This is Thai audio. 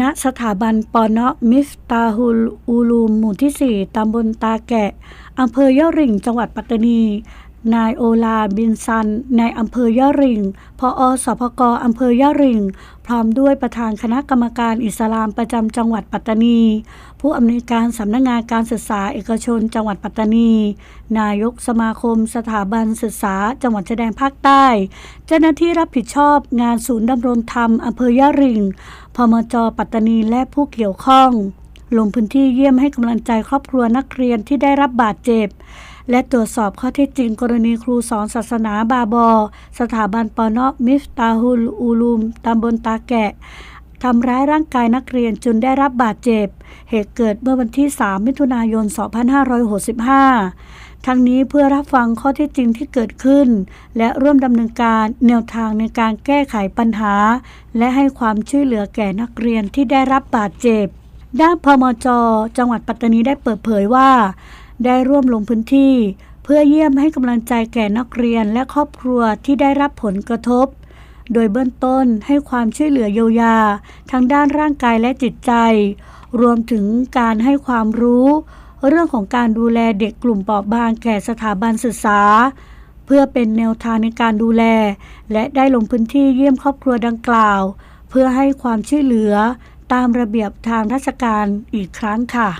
ณสถาบันปอเนาะมิสตาฮุลอูลูมหมู่ที่ 4 ตำบลตาแกะ อำเภอยะหริ่ง จังหวัดปัตตานี นายโอลาบินซันนายอำเภอยะริ่งพอสพกอำเภอยะริ่งพร้อมด้วยประธานคณะกรรมการอิสลามประจำจังหวัดปัตตานี ผู้อำนวยการสำนักงานการศึกษาเอกชนจังหวัดปัตตานี นายกสมาคมสถาบันศึกษาจังหวัดชายแดนภาคใต้ เจ้าหน้าที่รับผิดชอบงานศูนย์ดำรงธรรมอำเภอยะริ่งพมจปัตตานีและผู้เกี่ยวข้องลงพื้นที่เยี่ยมให้กำลังใจครอบครัวนักเรียนที่ได้รับบาดเจ็บ และตรวจสอบข้อเท็จจริงกรณีครูสอนศาสนาบาบอ สถาบันปอนอมิฟตาฮุลอูลูมตำบลตาแกะทำร้ายร่างกายนักเรียนจนได้รับบาดเจ็บ เหตุเกิดเมื่อวันที่ 3 มิถุนายน 2565 ทั้งนี้เพื่อรับฟังข้อเท็จจริงที่เกิดขึ้น และร่วมดำเนินการแนวทางในการแก้ไขปัญหา และให้ความช่วยเหลือแก่นักเรียนที่ได้รับบาดเจ็บ ด้านพมจ จังหวัดปัตตานีได้เปิดเผยว่า ได้ร่วมลงพื้นที่ เพื่อเยี่ยมให้กำลังใจแก่นักเรียนและครอบครัวที่ได้รับผลกระทบ โดยเบื้องต้นให้ความช่วยเหลือเยียวยาทั้งด้านร่างกายและจิตใจ รวมถึงการให้ความรู้ เรื่องของการดูแลเด็กกลุ่มเปราะบางแก่สถาบันศึกษา เพื่อเป็นแนวทางในการดูแล และได้ลงพื้นที่เยี่ยมครอบครัวดังกล่าว เพื่อให้ความช่วยเหลือตามระเบียบทางราชการอีกครั้งค่ะ